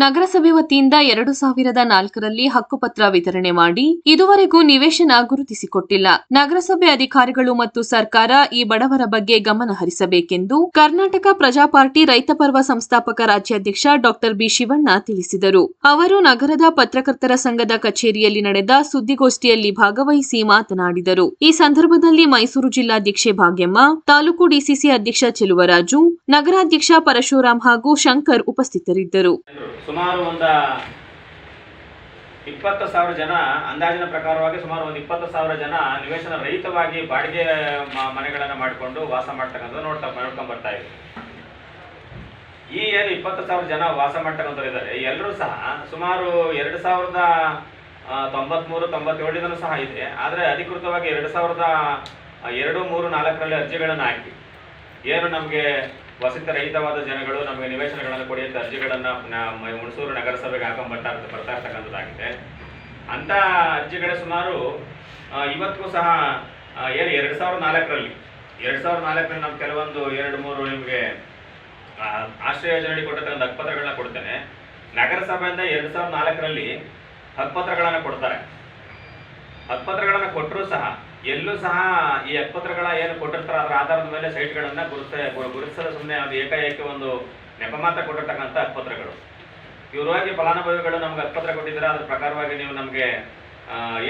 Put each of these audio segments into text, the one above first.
ನಗರಸಭೆ ವತಿಯಿಂದ ಎರಡು ಸಾವಿರದ ನಾಲ್ಕರಲ್ಲಿ ಹಕ್ಕುಪತ್ರ ವಿತರಣೆ ಮಾಡಿ ಇದುವರೆಗೂ ನಿವೇಶನ ಗುರುತಿಸಿಕೊಟ್ಟಿಲ್ಲ. ನಗರಸಭೆ ಅಧಿಕಾರಿಗಳು ಮತ್ತು ಸರ್ಕಾರ ಈ ಬಡವರ ಬಗ್ಗೆ ಗಮನ ಹರಿಸಬೇಕೆಂದು ಕರ್ನಾಟಕ ಪ್ರಜಾಪಾರ್ಟಿ ರೈತಪರ್ವ ರೈತ ಪರ್ವ ಸಂಸ್ಥಾಪಕ ರಾಜ್ಯಾಧ್ಯಕ್ಷ ಡಾಕ್ಟರ್ ಬಿ ಶಿವಣ್ಣ ತಿಳಿಸಿದರು. ಅವರು ನಗರದ ಪತ್ರಕರ್ತರ ಸಂಘದ ಕಚೇರಿಯಲ್ಲಿ ನಡೆದ ಸುದ್ದಿಗೋಷ್ಠಿಯಲ್ಲಿ ಭಾಗವಹಿಸಿ ಮಾತನಾಡಿದರು. ಈ ಸಂದರ್ಭದಲ್ಲಿ ಮೈಸೂರು ಜಿಲ್ಲಾಧ್ಯಕ್ಷೆ ಭಾಗ್ಯಮ್ಮ, ತಾಲೂಕು ಡಿಸಿಸಿ ಅಧ್ಯಕ್ಷ ಚೆಲುವರಾಜು, ನಗರಾಧ್ಯಕ್ಷ ಪರಶುರಾಮ್ ಹಾಗೂ ಶಂಕರ್ ಉಪಸ್ಥಿತರಿದ್ದರು. ಸುಮಾರು ಒಂದು ಇಪ್ಪತ್ತು ಸಾವಿರ ಜನ, ಅಂದಾಜಿನ ಪ್ರಕಾರವಾಗಿ ಸುಮಾರು ಒಂದು ಇಪ್ಪತ್ತು ಸಾವಿರ ಜನ ನಿವೇಶನ ರಹಿತವಾಗಿ ಬಾಡಿಗೆ ಮನೆಗಳನ್ನು ಮಾಡಿಕೊಂಡು ವಾಸ ಮಾಡ್ತಕ್ಕಂಥದ್ದು ನೋಡ್ತಾ, ನೋಡ್ಕೊಂಡ್ ಬರ್ತಾ ಇದೆ ಈ ಏನು ಇಪ್ಪತ್ತು ಸಾವಿರ ಜನ ವಾಸ ಮಾಡ್ತಕ್ಕಂಥವ್ರು ಇದ್ದಾರೆ ಎಲ್ಲರೂ ಸಹ ಸುಮಾರು ಎರಡು ಸಾವಿರದ ತೊಂಬತ್ಮೂರು ತೊಂಬತ್ತೇಳಿನೂ ಸಹ ಇದೆ. ಆದರೆ ಅಧಿಕೃತವಾಗಿ ಎರಡು ಸಾವಿರದ ಎರಡು, ಮೂರು, ನಾಲ್ಕರಲ್ಲಿ ಅರ್ಜಿಗಳನ್ನು ಹಾಕಿ. ಏನು ನಮಗೆ ವಸತಿ ರಹಿತವಾದ ಜನಗಳು ನಮಗೆ ನಿವೇಶನಗಳನ್ನು ಕೊಡಿ ಅಂತ ಅರ್ಜಿಗಳನ್ನು ಹುಣಸೂರು ನಗರಸಭೆಗೆ ಹಾಕೊಂಡು ಬರ್ತಾ ಬರ್ತಾ ಇರ್ತಕ್ಕಂಥದ್ದಾಗಿದೆ ಅಂತ ಅರ್ಜಿಗಳೇ ಸುಮಾರು ಇವತ್ತಿಗೂ ಸಹ ಏನು, ಎರಡು ಸಾವಿರದ ನಾಲ್ಕರಲ್ಲಿ, ಎರಡು ಸಾವಿರದ ನಾಲ್ಕರಲ್ಲಿ ನಾವು ಕೆಲವೊಂದು ಎರಡು, ಮೂರು ನಿಮಗೆ ಆಶ್ರಯ ಯೋಜನೆ ಕೊಟ್ಟಿರ್ತಕ್ಕಂಥ ಹಕ್ಪತ್ರಗಳನ್ನ ಕೊಡ್ತೇನೆ. ನಗರಸಭೆಯಿಂದ ಎರಡು ಸಾವಿರದ ನಾಲ್ಕರಲ್ಲಿ ಹಕ್ಕುಪತ್ರಗಳನ್ನು ಕೊಡ್ತಾರೆ. ಹಕ್ಕುಪತ್ರಗಳನ್ನು ಕೊಟ್ಟರೂ ಸಹ ಎಲ್ಲೂ ಸಹ ಈ ಹಕ್ಕುಪತ್ರಗಳ ಏನು ಕೊಟ್ಟಿರ್ತಾರೆ ಅದರ ಆಧಾರದ ಮೇಲೆ ಸೈಟ್ಗಳನ್ನು ಗುರುತ ಗುರುತಿಸಲು ಸುಮ್ಮನೆ ಅದು ಏಕಾಏಕಿ ಒಂದು ನೆಪ ಮಾತ್ರ ಕೊಟ್ಟಿರ್ತಕ್ಕಂಥ ಅಕ್ಪತ್ರಗಳು ಇವರಾಗಿ ಫಲಾನುಭವಿಗಳು ನಮ್ಗೆ ಹಕ್ಕುಪತ್ರ ಕೊಟ್ಟಿದ್ರೆ ಅದ್ರ ಪ್ರಕಾರವಾಗಿ ನೀವು ನಮಗೆ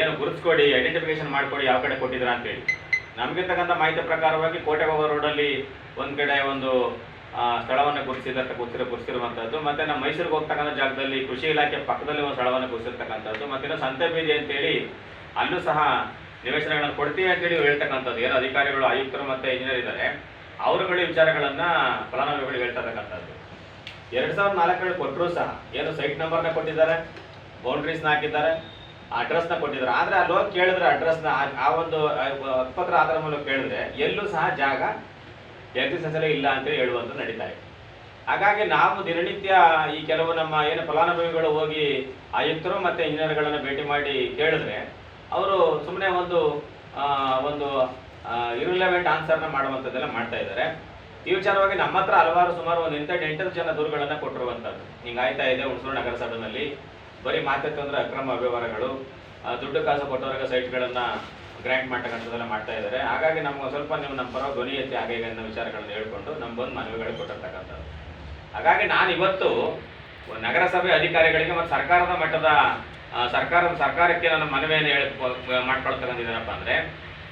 ಏನು ಗುರುತಿಸ್ಕೊಡಿ ಐಡೆಂಟಿಫಿಕೇಶನ್ ಮಾಡ್ಕೊಡಿ ಯಾವ ಕಡೆ ಕೊಟ್ಟಿದ್ದೀರಾ ಅಂತೇಳಿ. ನಮಗಿರ್ತಕ್ಕಂಥ ಮಾಹಿತಿ ಪ್ರಕಾರವಾಗಿ ಕೋಟೆಗೋಗ ರೋಡಲ್ಲಿ ಒಂದು ಕಡೆ ಒಂದು ಸ್ಥಳವನ್ನು ಗುರುತಿಸಿದಂತ ಗುರುತಿರ ಗುರುತಿರುವಂಥದ್ದು ಮತ್ತೆ ನಮ್ಮ ಮೈಸೂರಿಗೆ ಹೋಗ್ತಕ್ಕಂಥ ಜಾಗದಲ್ಲಿ ಕೃಷಿ ಇಲಾಖೆ ಪಕ್ಕದಲ್ಲಿ ಒಂದು ಸ್ಥಳವನ್ನು ಗುರುತಿರ್ತಕ್ಕಂಥದ್ದು ಮತ್ತೆ ಸಂತೆ ಬೀದಿ ಅಂತೇಳಿ ಅಲ್ಲೂ ಸಹ ನಿವೇಶನಗಳನ್ನು ಕೊಡ್ತೀವಿ ಅಂತೇಳಿ ಹೇಳ್ತಕ್ಕಂಥದ್ದು. ಏನು ಅಧಿಕಾರಿಗಳು, ಆಯುಕ್ತರು ಮತ್ತೆ ಇಂಜಿನಿಯರ್ ಇದ್ದಾರೆ ಅವರುಗಳ ವಿಚಾರಗಳನ್ನು ಫಲಾನುಭವಿಗಳು ಹೇಳ್ತಕ್ಕಂಥದ್ದು. ಎರಡು ಸಾವಿರದ ನಾಲ್ಕರಲ್ಲಿ ಕೊಟ್ಟರು ಸಹ. ಏನು ಸೈಟ್ ನಂಬರ್ನ ಕೊಟ್ಟಿದ್ದಾರೆ ಬೌಂಡ್ರೀಸ್ನ ಹಾಕಿದ್ದಾರೆ ಅಡ್ರೆಸ್ನ ಕೊಟ್ಟಿದ್ದಾರೆ. ಆದ್ರೆ ಅಲ್ಲಿ ಹೋಗಿ ಕೇಳಿದ್ರೆ ಅಡ್ರೆಸ್ನ ಆ ಒಂದು ಪತ್ರ ಆಧಾರ ಮೂಲಕ ಕೇಳಿದ್ರೆ ಎಲ್ಲೂ ಸಹ ಜಾಗ ಎಕ್ಸಿಸ್ಟೆನ್ಸಲ್ಲೇ ಇಲ್ಲ ಅಂತೇಳಿ ಹೇಳುವಂಥದ್ದು ನಡೀತಾ ಇದೆ. ಹಾಗಾಗಿ ನಾವು ದಿನನಿತ್ಯ ಈ ಕೆಲವು ನಮ್ಮ ಏನು ಫಲಾನುಭವಿಗಳು ಹೋಗಿ ಆಯುಕ್ತರು ಮತ್ತೆ ಇಂಜಿನಿಯರ್ಗಳನ್ನು ಭೇಟಿ ಮಾಡಿ ಕೇಳಿದ್ರೆ ಅವರು ಸುಮ್ಮನೆ ಒಂದು ಒಂದು ಇರಿಲೆವೆಂಟ್ ಆನ್ಸರ್ನ ಮಾಡುವಂಥದ್ದೆಲ್ಲ ಮಾಡ್ತಾ ಇದ್ದಾರೆ. ಈ ವಿಚಾರವಾಗಿ ನಮ್ಮ ಹತ್ರ ಹಲವಾರು ಸುಮಾರು ಒಂದು ಎಂಟು ಎಂಟು ಜನ ದೂರುಗಳನ್ನ ಕೊಟ್ಟಿರುವಂಥದ್ದು. ಹಿಂಗಾಯ್ತಾ ಇದೆ ಹುಣಸೂರು ನಗರಸಭೆಯಲ್ಲಿ ಬರೀ ಮಾತಕ್ಕೆ ಅಂದರೆ ಅಕ್ರಮ ವ್ಯವಹಾರಗಳು ದುಡ್ಡು ಕಾಸು ಕೊಟ್ಟವರಿಗೆ ಸೈಟ್ಗಳನ್ನು ಗ್ರ್ಯಾಂಟ್ ಮಾಡ್ತಕ್ಕಂಥದ್ದೆಲ್ಲ ಮಾಡ್ತಾ ಇದ್ದಾರೆ. ಹಾಗಾಗಿ ನಮ್ಗೆ ಸ್ವಲ್ಪ ನೀವು ನಮ್ಮ ಪರ ಧ್ವನಿ ಎತ್ತಿ ಹಾಗೆ ವಿಚಾರಗಳನ್ನು ವಿಚಾರಗಳನ್ನ ಹೇಳ್ಕೊಂಡು ನಮ್ಮ ಬಂದು ಮನವಿಗಳು ಕೊಟ್ಟಿರ್ತಕ್ಕಂಥದ್ದು. ಹಾಗಾಗಿ ನಾನು ಇವತ್ತು ನಗರಸಭೆ ಅಧಿಕಾರಿಗಳಿಗೆ ಮತ್ತು ಸರ್ಕಾರದ ಮಟ್ಟದ ಸರ್ಕಾರದ ಸರ್ಕಾರಕ್ಕೆ ನನ್ನ ಮನವಿಯನ್ನು ಹೇಳಿ ಮಾಡ್ಕೊಳ್ತಕ್ಕಂಥದ್ದೇನಪ್ಪ ಅಂದರೆ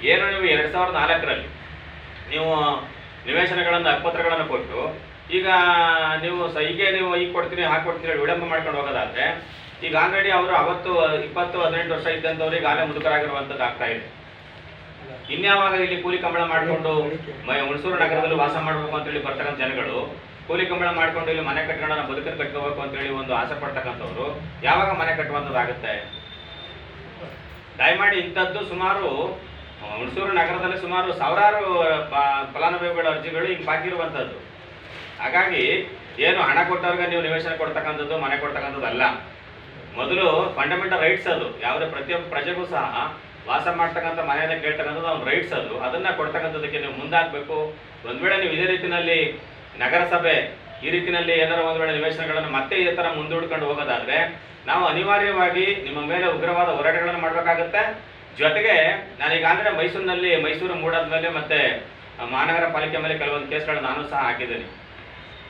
ಏನು ನೀವು ಎರಡು ಸಾವಿರದ ನಾಲ್ಕರಲ್ಲಿ ನೀವು ನಿವೇಶನಗಳನ್ನು ಅಕ್ಪತ್ರಗಳನ್ನು ಕೊಟ್ಟು ಈಗ ನೀವು ಸೈಗೆ ಹೀಗೆ ನೀವು ಈಗ ಕೊಡ್ತೀನಿ ಹಾಕಿ ಕೊಡ್ತೀನಿ ಹೇಳಿ ವಿಳಂಬ ಮಾಡ್ಕೊಂಡು ಹೋಗೋದಾದರೆ ಈಗ ಆಲ್ರೆಡಿ ಅವರು ಅವತ್ತು ಇಪ್ಪತ್ತು ಹದಿನೆಂಟು ವರ್ಷ ಇದ್ದಂಥವ್ರು ಈಗ ಆಲೇ ಮುದುಕರಾಗಿರುವಂಥದ್ದು ಆಗ್ತಾ ಇದೆ. ಇನ್ಯಾವಾಗ ಇಲ್ಲಿ ಕೂಲಿ ಕಂಬಳ ಮಾಡಿಕೊಂಡು ಹುಣಸೂರು ನಗರದಲ್ಲಿ ವಾಸ ಮಾಡಬೇಕು ಅಂತೇಳಿ ಬರ್ತಕ್ಕಂಥ ಜನಗಳು ಕೂಲಿ ಕಂಬಳ ಮಾಡ್ಕೊಂಡು ಇಲ್ಲಿ ಮನೆ ಕಟ್ಕೊಂಡು ನಾವು ಬದುಕನ್ನು ಕಟ್ಕೋಬೇಕು ಅಂತೇಳಿ ಒಂದು ಆಸೆ ಪಡ್ತಕ್ಕಂಥವ್ರು, ಯಾವಾಗ ಮನೆ ಕಟ್ಟುವಂಥದ್ದಾಗುತ್ತೆ ದಯಮಾಡಿ ಇಂಥದ್ದು ಸುಮಾರು, ಹುಣಸೂರು ನಗರದಲ್ಲಿ ಸುಮಾರು ಸಾವಿರಾರು ಫಲಾನುಭವಿಗಳ ಅರ್ಜಿಗಳು ಈಗ ಬಾಕಿ ಇರುವಂಥದ್ದು. ಹಾಗಾಗಿ, ಏನು ಹಣ ಕೊಟ್ಟವ್ರಿಗೆ ನೀವು ನಿವೇಶನ ಕೊಡ್ತಕ್ಕಂಥದ್ದು, ಮನೆ ಕೊಡ್ತಕ್ಕಂಥದ್ದು ಅಲ್ಲ. ಮೊದಲು ಫಂಡಮೆಂಟಲ್ ರೈಟ್ಸ್ ಅದು. ಯಾವುದೇ ಪ್ರತಿಯೊಬ್ಬ ಪ್ರಜೆಗೂ ಸಹ ವಾಸ ಮಾಡ್ತಕ್ಕಂಥ ಮನೆಯಲ್ಲೇ ಕೇಳ್ತಕ್ಕಂಥದ್ದು ಅವ್ನ ರೈಟ್ಸ್ ಅದು. ಅದನ್ನ ಕೊಡ್ತಕ್ಕಂಥದ್ದಕ್ಕೆ ನೀವು ಮುಂದಾಗಬೇಕು. ಒಂದ್ ವೇಳೆ ನೀವು ಇದೇ ರೀತಿನಲ್ಲಿ ನಗರಸಭೆ ಈ ರೀತಿಯಲ್ಲಿ ಏನಾರ ಒಂದು ವೇಳೆ ನಿವೇಶನಗಳನ್ನು ಮತ್ತೆ ಈ ಥರ ಮುಂದೂಡ್ಕೊಂಡು ಹೋಗೋದಾದ್ರೆ ನಾವು ಅನಿವಾರ್ಯವಾಗಿ ನಿಮ್ಮ ಮೇಲೆ ಉಗ್ರವಾದ ಹೋರಾಟಗಳನ್ನು ಮಾಡಬೇಕಾಗುತ್ತೆ. ಜೊತೆಗೆ ನಾನೀಗಾಗಲೇ ಮೈಸೂರಿನಲ್ಲಿ, ಮೈಸೂರು ಮೂಡಾದ್ಮೇಲೆ ಮತ್ತೆ ಮಹಾನಗರ ಪಾಲಿಕೆ ಮೇಲೆ ಕೆಲವೊಂದು ಕೇಸ್ಗಳನ್ನು ನಾನು ಸಹ ಹಾಕಿದ್ದೀನಿ.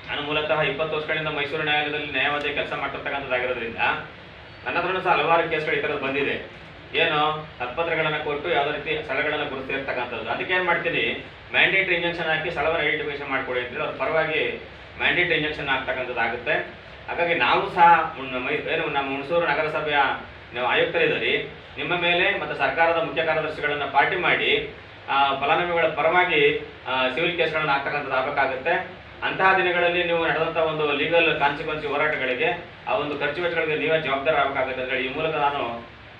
ನಾನು ಮೂಲತಃ ಇಪ್ಪತ್ತು ವರ್ಷಗಳಿಂದ ಮೈಸೂರು ನ್ಯಾಯಾಲಯದಲ್ಲಿ ನ್ಯಾಯವಾದಿ ಕೆಲಸ ಮಾಡ್ತಕ್ಕಂಥದ್ದಾಗಿರೋದ್ರಿಂದ ನನ್ನ ಹತ್ರನೂ ಸಹ ಹಲವಾರು ಕೇಸ್ಗಳು ಈ ಥರದ್ದು ಬಂದಿದೆ. ಏನು? ತತ್ಪತ್ರಗಳನ್ನು ಕೊಟ್ಟು ಯಾವುದೇ ರೀತಿ ಸ್ಥಳಗಳನ್ನು ಗುರುತಿರ್ತಕ್ಕಂಥದ್ದು ಅದಕ್ಕೆ ಏನು ಮಾಡ್ತೀನಿ? ಮ್ಯಾಂಡೇಟರಿ ಇಂಜೆಕ್ಷನ್ ಹಾಕಿ ಸ್ಥಳವನ್ನು ಐಡೆಂಟಿಫಿಕೇಶನ್ ಮಾಡ್ಕೊಡಿ ಅಂತೇಳಿ ಅವ್ರ ಪರವಾಗಿ ಮ್ಯಾಂಡೇಟರಿ ಇಂಜೆಕ್ಷನ್ ಆಗ್ತಕ್ಕಂಥದ್ದು ಆಗುತ್ತೆ. ಹಾಗಾಗಿ ನಾವು ಸಹ ಏನು ನಮ್ಮ ಹುಣಸೂರು ನಗರಸಭೆಯ ನೀವು ಆಯುಕ್ತರಿದ್ದೀರಿ. ನಿಮ್ಮ ಮೇಲೆ ಮತ್ತು ಸರ್ಕಾರದ ಮುಖ್ಯ ಕಾರ್ಯದರ್ಶಿಗಳನ್ನು ಪಾರ್ಟಿ ಮಾಡಿ ಫಲಾನುಭವಿಗಳ ಪರವಾಗಿ ಸಿವಿಲ್ ಕೇಸ್ಗಳನ್ನು ಹಾಕ್ತಕ್ಕಂಥದ್ದು ಆಗಬೇಕಾಗುತ್ತೆ. ಅಂತಹ ದಿನಗಳಲ್ಲಿ ನೀವು ನಡೆದಂಥ ಒಂದು ಲೀಗಲ್ ಕಾನ್ಸಿಕ್ವೆನ್ಸಿ ಹೋರಾಟಗಳಿಗೆ, ಆ ಒಂದು ಖರ್ಚು ವೆಚ್ಚಗಳಿಗೆ ನೀವೇ ಜವಾಬ್ದಾರ ಆಗಬೇಕಾಗುತ್ತೆ ಅಂತ ಹೇಳಿ ಈ ಮೂಲಕ ನಾನು